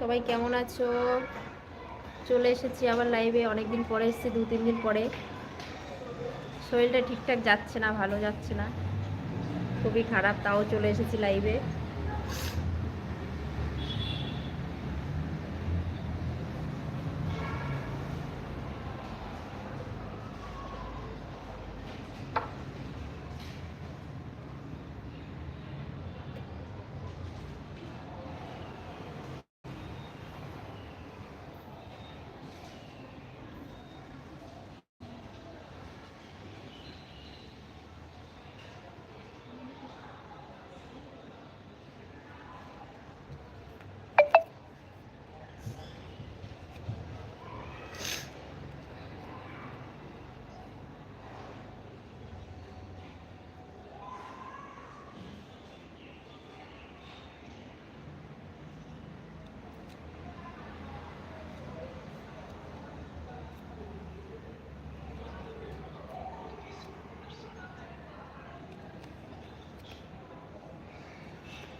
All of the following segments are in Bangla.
সবাই কেমন আছো? চলে এসেছি আবার লাইভে অনেক দিন পরে এসেছি, দু, তিন দিন পরে। শরীরটা ঠিকঠাক যাচ্ছে না, ভালো যাচ্ছে না। খুবই খারাপ, তাও চলে এসেছি লাইভে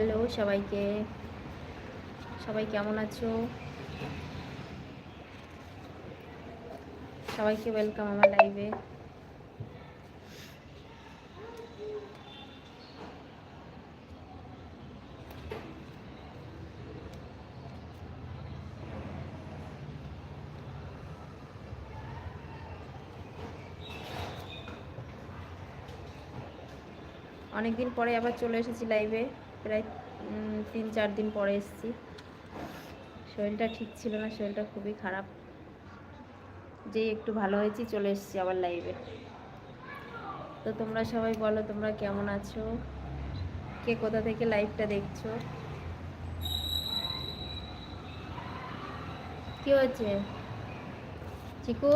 হ্যালো, সবাইকে। সবাই কেমন আছো? সবাইকে ওয়েলকাম আমার লাইভে অনেক দিন পরে আবার চলে এসেছি লাইভে প্রায় তিন, চার দিন পরে এসেছি। শরীরটা ঠিক ছিল না, শরীরটা খুবই খারাপ। যেই একটু ভালো হয়েছি, চলে এসেছি আবার লাইভে তো তোমরা সবাই বলো, তোমরা কেমন আছো? কে কোথা থেকে লাইভটা দেখছ? কি হয়েছে? চিকু?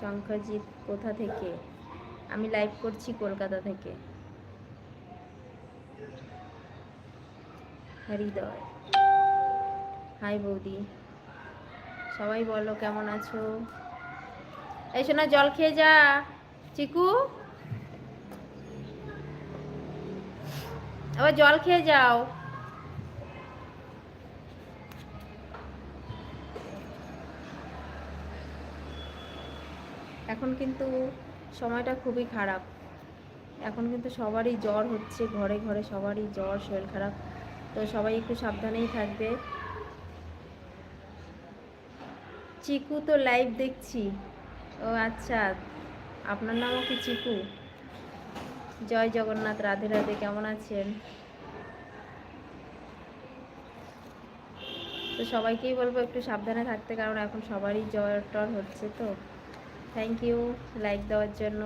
শঙ্করজিৎ কোথা থেকে? আমি লাইভ করছি কলকাতা থেকে। হৃদয় হাই বৌদি। সবাই বলো, কেমন আছো? এই শোনা জল খেয়ে যা। চিকু? আবার জল খেয়ে যাও। এখন কিন্তু সময়টা খুবই খারাপ। এখন কিন্তু সবারই জ্বর হচ্ছে, ঘরে ঘরে সবারই জ্বর, শরীর খারাপ। তো সবাই একটু সাবধানেই থাকবে। চিকু তো লাইভ দেখছি। ও আচ্ছা আপনার নামও কি চিকু? জয় জগন্নাথ, রাধে রাধে, কেমন আছেন? তো সবাইকেই বলব একটু সাবধানে থাকতে, কারণ এখন সবারই জ্বর টর হচ্ছে তো। থ্যাংক ইউ লাইক দেওয়ার জন্য।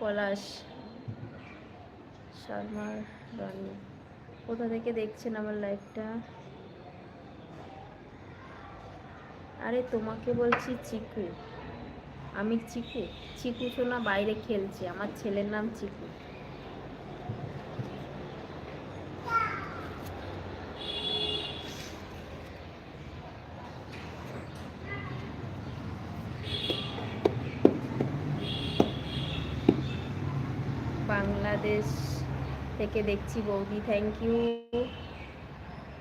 পলাশ শর্মা রানী কোথা থেকে দেখছেন আমার লাইফটা আরে তোমাকে বলছি চিকু। আমি চিকু। চিকু সোনা বাইরে খেলছে। আমার ছেলের নাম চিকু। বাংলাদেশ থেকে দেখছি বৌদি। Thank you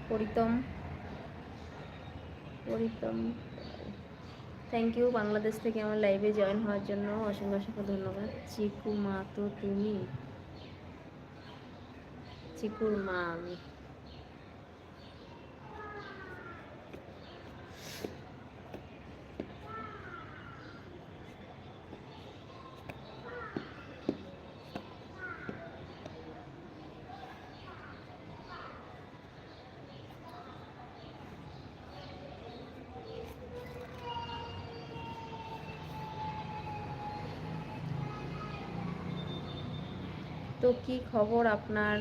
Paritam. Paritam. Thank you Bangladesh থেকে আমার লাইভে জয়েন হওয়ার জন্য অসংখ্য অসংখ্য ধন্যবাদ। চিকু মা তো তুমি। চিকুর মা আমি তো কি খবর আপনার?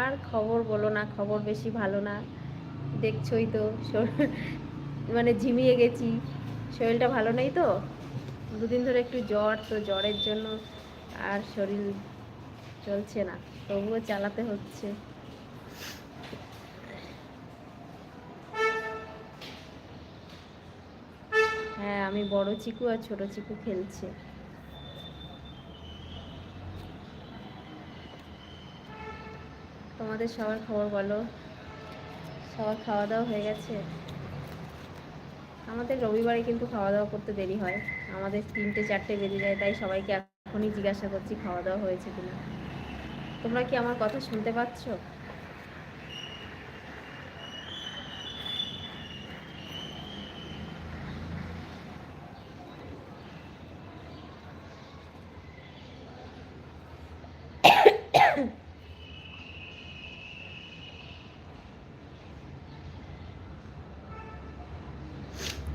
আর খবর বলো না, খবর বেশি ভালো না। দেখছই তো মানে ঝিমিয়ে গেছি। শরীরটা ভালো নেই তো? দুদিন ধরে একটু জ্বর, তো জ্বরের জন্য আর শরীর চলছে না। তবুও চালাতে হচ্ছে। হ্যাঁ আমি বড় চিকু আর ছোট চিকু খেলছে। তোমাদের সবার খবর বলো। সবার খাওয়া দাওয়া হয়ে গেছে? আমাদের রবিবারে কিন্তু খাওয়া দাওয়া করতে দেরি হয়। আমাদের তিনটে, চারটে বেজে যায়, তাই সবাইকে এখনই জিজ্ঞাসা করছি খাওয়া দাওয়া হয়েছে কিনা। তোমরা কি আমার কথা শুনতে পাচ্ছ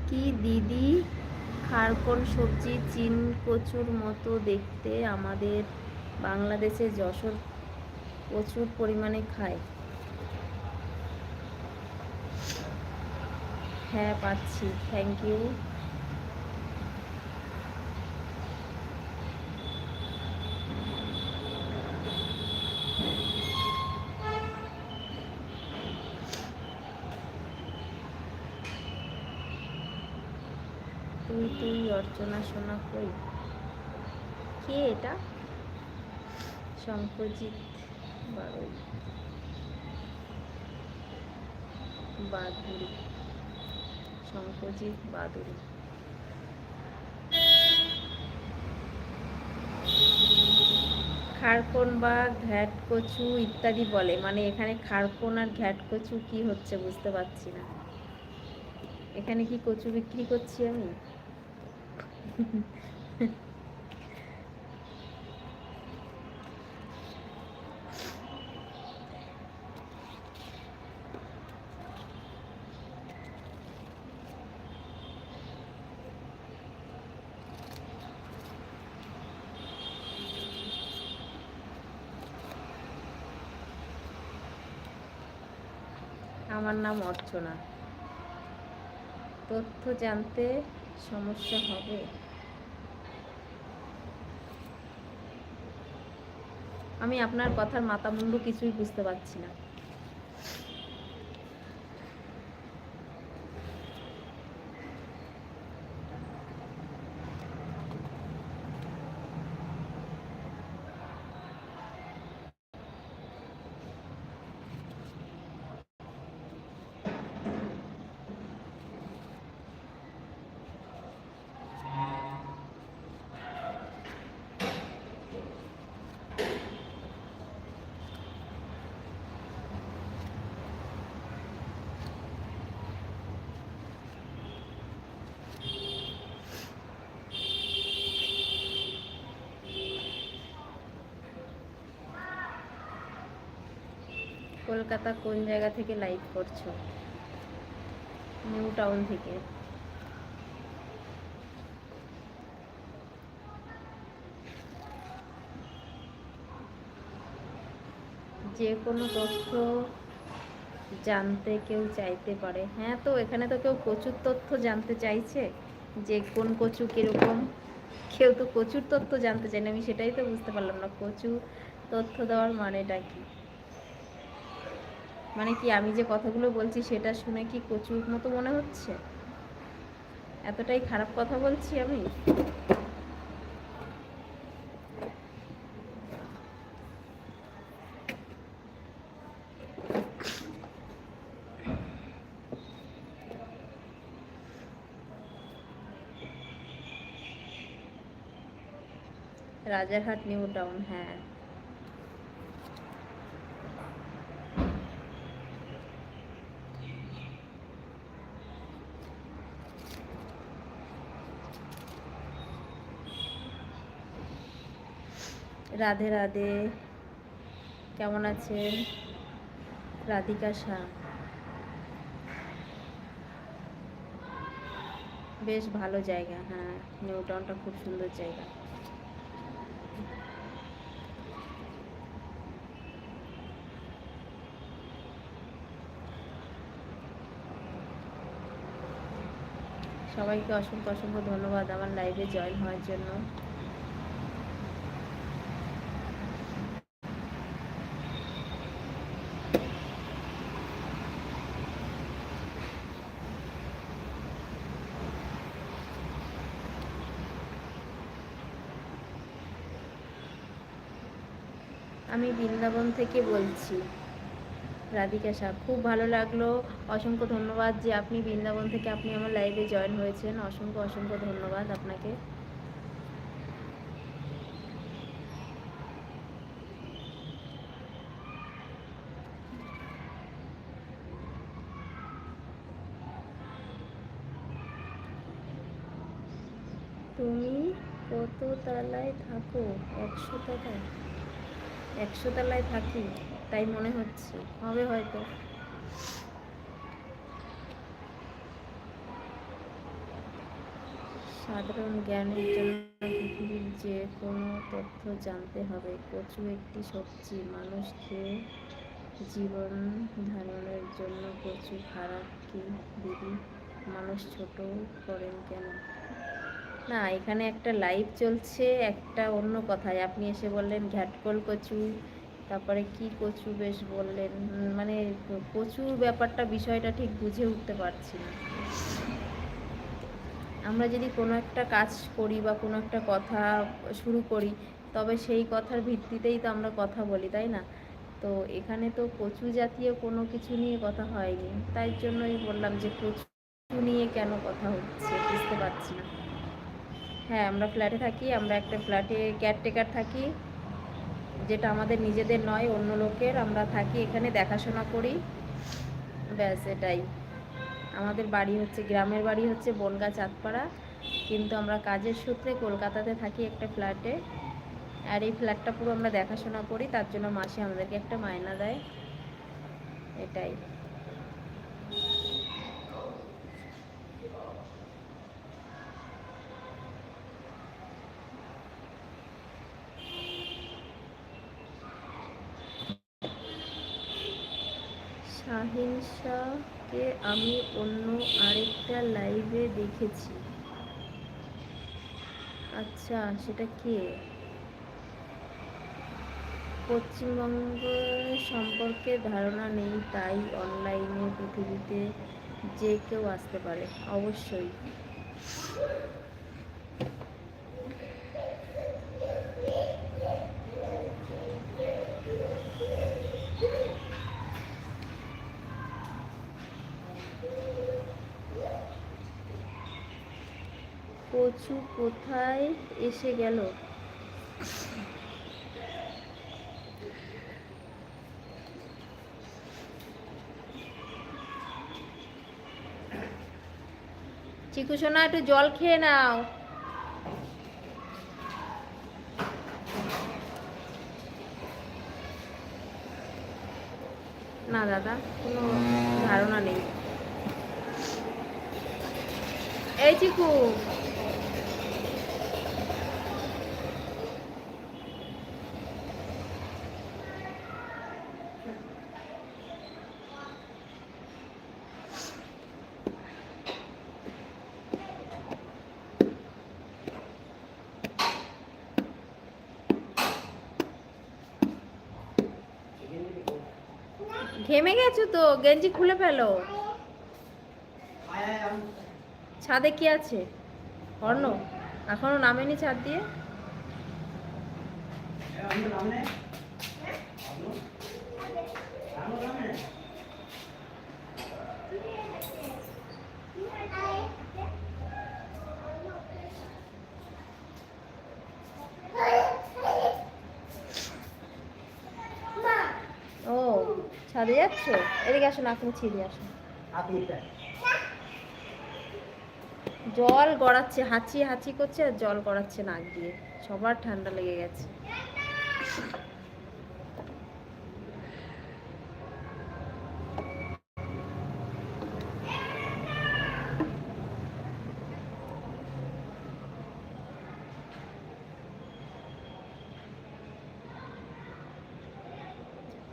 কি দিদি খারকন সবজি, চিন, কচুর মতো দেখতে আমাদের বাংলাদেশে যশোর প্রচুর পরিমাণে খায়। হ্যাঁ পাচ্ছি। থ্যাংক ইউ তুই অর্চনা সোনা কই? কে এটা? শঙ্করজিৎ বারুই। বাদুরি শঙ্করজিৎ বাদুরি খারকন বা ঘ্যাট কচু ইত্যাদি বলে মানে এখানে খারকন আর ঘ্যাট কচু কি হচ্ছে বুঝতে পারছি না। এখানে কি কচু বিক্রি করছি আমি? আমার নাম অর্চনা। তথ্য জানতে সমস্যা হবে? আমি আপনার কথার মাতামুন্ডু কিছুই বুঝতে পারছি না। কলকাতা কোন জায়গা থেকে লাইভ করছ? নিউ টাউন থেকে। যে কোনো তথ্য জানতে কেউ চাইতে পারে। হ্যাঁ তো, এখানে তো কেউ প্রচুর তথ্য জানতে চাইছে। যে কোন কচু কীরকম? কেউ তো প্রচুর তথ্য জানতে চায় না, আমি সেটাই তো বুঝতে পারলাম না। কচু তথ্য দেওয়ার মানেটা কি? মানে কি আমি যে কথাগুলো বলছি সেটা শুনে কি কচুর মতো মনে হচ্ছে? এতটাই খারাপ কথা বলছি আমি? রাজারহাট নিউ টাউন হ্যাঁ। রাধে রাধে। কেমন আছেন? রাধিকা শাহ। বেশ ভালো জায়গা হ্যাঁ। নিউ টাউনটা খুব সুন্দর জায়গা। সবাইকে অসংখ্য অসংখ্য ধন্যবাদ আমার লাইভে জয়েন হওয়ার জন্য আমি বৃন্দাবন থেকে বলছি। রাধিকা শাহ খুব ভালো লাগল। অসংখ্য ধন্যবাদ যে আপনি বৃন্দাবন থেকে আপনি আমার লাইভে জয়েন হয়েছেন। অসংখ্য অসংখ্য ধন্যবাদ আপনাকে। তুমি কত তলায় থাকো? একশো তলায় একশো তলায় থাকি, তাই মনে হচ্ছে, হবে হয়তো। সাধারণ জ্ঞানের জন্য পৃথিবীর যে কোনো তথ্য জানতে হবে। কচু একটি সবজি মানুষ খেয়ে জীবন ধারণের জন্য কচু খারাপ কি, দিদি? মানুষ ছোট করেন কেন? না, এখানে একটা লাইভ চলছে, একটা অন্য কথায়। আপনি এসে বললেন ঘ্যাটকল কচু। তারপরে, কি কচু বেশ? বললেন। মানে কচুর ব্যাপারটা, বিষয়টা ঠিক বুঝে উঠতে পারছি না। আমরা যদি কোনো একটা কাজ করি বা কোনো একটা কথা শুরু করি, তবে সেই কথার ভিত্তিতেই তো আমরা কথা বলি, তাই না? তো এখানে তো কচু জাতীয় কোনো কিছু নিয়ে কথা হয়নি। তাই জন্যই বললাম যে, কচু নিয়ে কেন কথা হচ্ছে, বুঝতে পারছি না। হ্যাঁ আমরা ফ্ল্যাটে থাকি, আমরা একটা ফ্ল্যাটে কেয়ারটেকার থাকি। যেটা আমাদের নিজেদের নয়, অন্য লোকের। আমরা থাকি এখানে, দেখাশোনা করি। ব্যাস, এটাই। আমাদের বাড়ি হচ্ছে, গ্রামের বাড়ি হচ্ছে বনগা চাঁদপাড়া। কিন্তু আমরা কাজের সূত্রে কলকাতাতে থাকি একটা ফ্ল্যাটে আর এই ফ্ল্যাটটা পুরো আমরা দেখাশোনা করি, তার জন্য মাসে আমাদেরকে একটা মায়না দেয়। এটাই। শাহকে আমি অন্য আরেকটা লাইভে দেখেছি। আচ্ছা সেটা কে? পশ্চিমবঙ্গ সম্পর্কে ধারণা নেই, তাই অনলাইনে পৃথিবীতে যে কেউ আসতে পারে, অবশ্যই। কচু কোথায় এসে গেল? চিকু সোনা, একটু জল খেয়ে নাও। না দাদা, কোনো ধারণা নেই। এই চিকু ঘেমে গেছো তো গেঞ্জি খুলে ফেলো। ছাদে কি আছে? অর্ণ এখনও নামেনি ছাদ দিয়ে ও ছাদে যাচ্ছ? এদিকে আসো নাক মুছিয়ে দিয়ে আসো জল গড়াচ্ছে হাঁচি হাঁচি করছে আর জল গড়াচ্ছে নাক দিয়ে। সবার ঠান্ডা লেগে গেছে।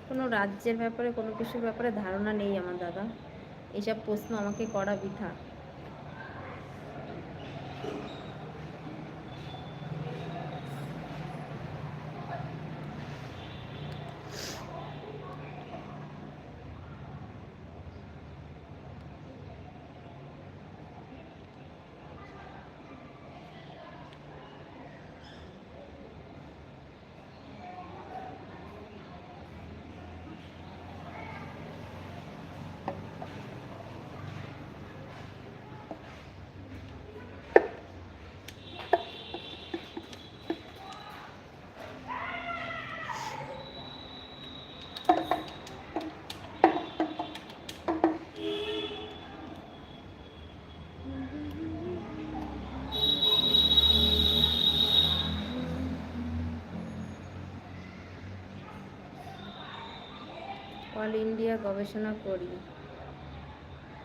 কোনো রাজ্যের ব্যাপারে, কোনো কিছুর ব্যাপারে ধারণা নেই আমার দাদা। এসব প্রশ্ন আমাকে করা বৃথা। অল গবেষণা করি।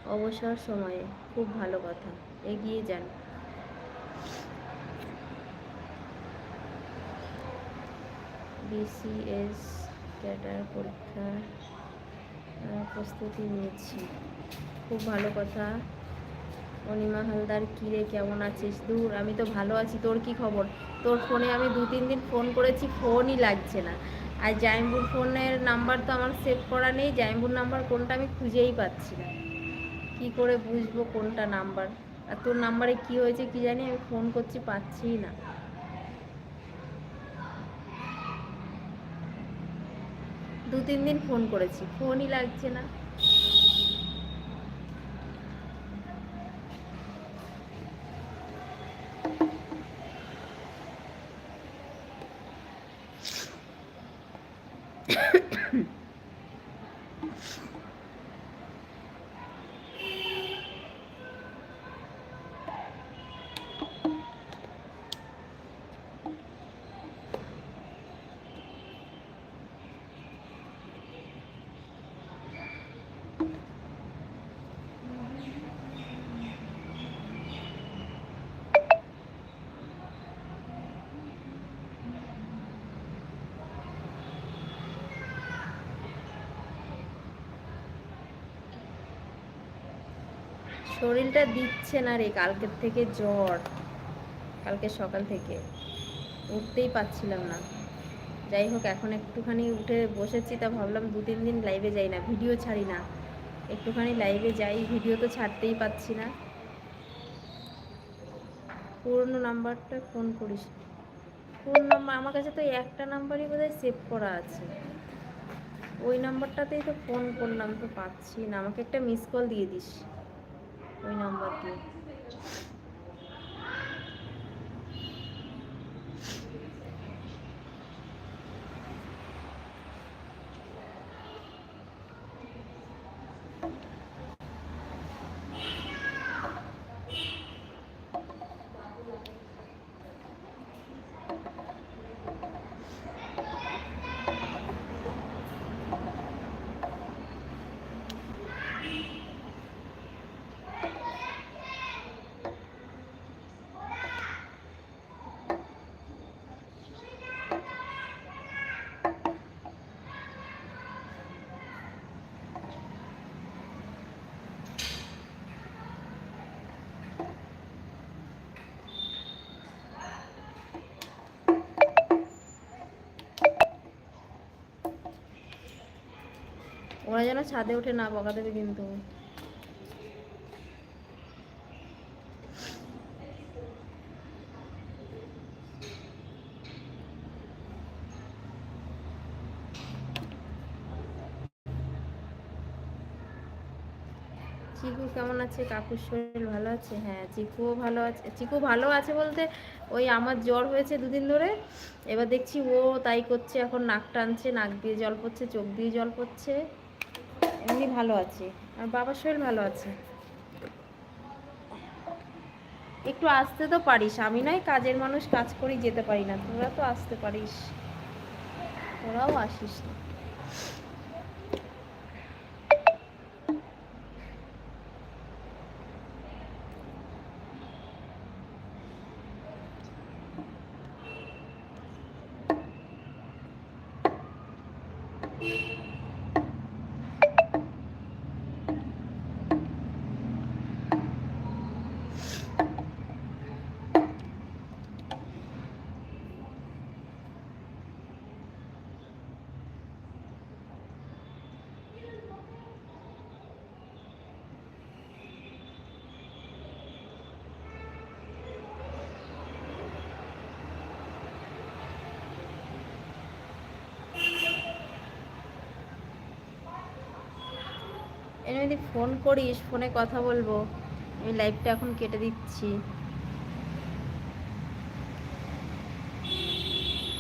অবসর সময়ে, খুব ভালো কথা। এগিয়ে যান। বিসিএস ক্যাডার পরীক্ষা প্রস্তুতি নিয়েছি। খুব ভালো কথা। অনিমা হালদার কী রে, কেমন আছিস? দূর, আমি তো ভালো আছি, তোর কি খবর? তোর ফোনে আমি দু, তিন দিন ফোন করেছি, ফোনই লাগছে না। আর জাইম্বুর ফোনের নাম্বার তো আমার সেভ করা নেই, জাইম্বুর নাম্বার কোনটা আমি খুঁজেই পাচ্ছি না। কি করে বুঝব কোনটা নাম্বার? আর তোর নাম্বারে কি হয়েছে কি জানি আমি ফোন করছি পাচ্ছি না। দু, তিন দিন ফোন করেছি, ফোনই লাগছে না। শরীরটা দিচ্ছে না রে, কালকের থেকে জ্বর। কালকে সকাল থেকে। উঠতেই পাচ্ছিলাম না। যাই হোক, এখন একটুখানি উঠে বসেছি, তা ভাবলাম দু তিন দিন লাইভে যাই না ভিডিও ছাড়ি না। একটুখানি লাইভে যাই ভিডিও তো ছাড়তেই পাচ্ছি না। পুরনো নাম্বারটা ফোন করিস। পুরনো নাম্বার আমার কাছে তো একটা নাম্বারই বোধহয় সেভ করা আছে। ওই নাম্বারটাতেই তো ফোন করলাম, তো পাচ্ছি না। আমাকে একটা মিস কল দিয়ে দিস। ওই নাম্বার যেন ছাদে উঠে না বকা দেবে কিন্তু। চিকু কেমন আছে? কাকুর শরীর ভালো আছে? হ্যাঁ চিকুও ভালো আছে। চিকু ভালো আছে বলতে ওই আমার জ্বর হয়েছে দুদিন ধরে। এবার দেখছি ও তাই করছে, এখন নাক টানছে, নাক দিয়ে জল পড়ছে, চোখ দিয়ে জল পড়ছে। এমনি ভালো আছে। আর বাবার শরীর ভালো আছে? একটু আসতে তো পারিস। আমি নয় কাজের মানুষ কাজ করেই যেতে পারি না। তোরা তো আসতে পারিস। তোরাও আসিস না। এর যদি ফোন করিস ফোনে কথা বলব। আমি লাইভটা এখন কেটে দিচ্ছি।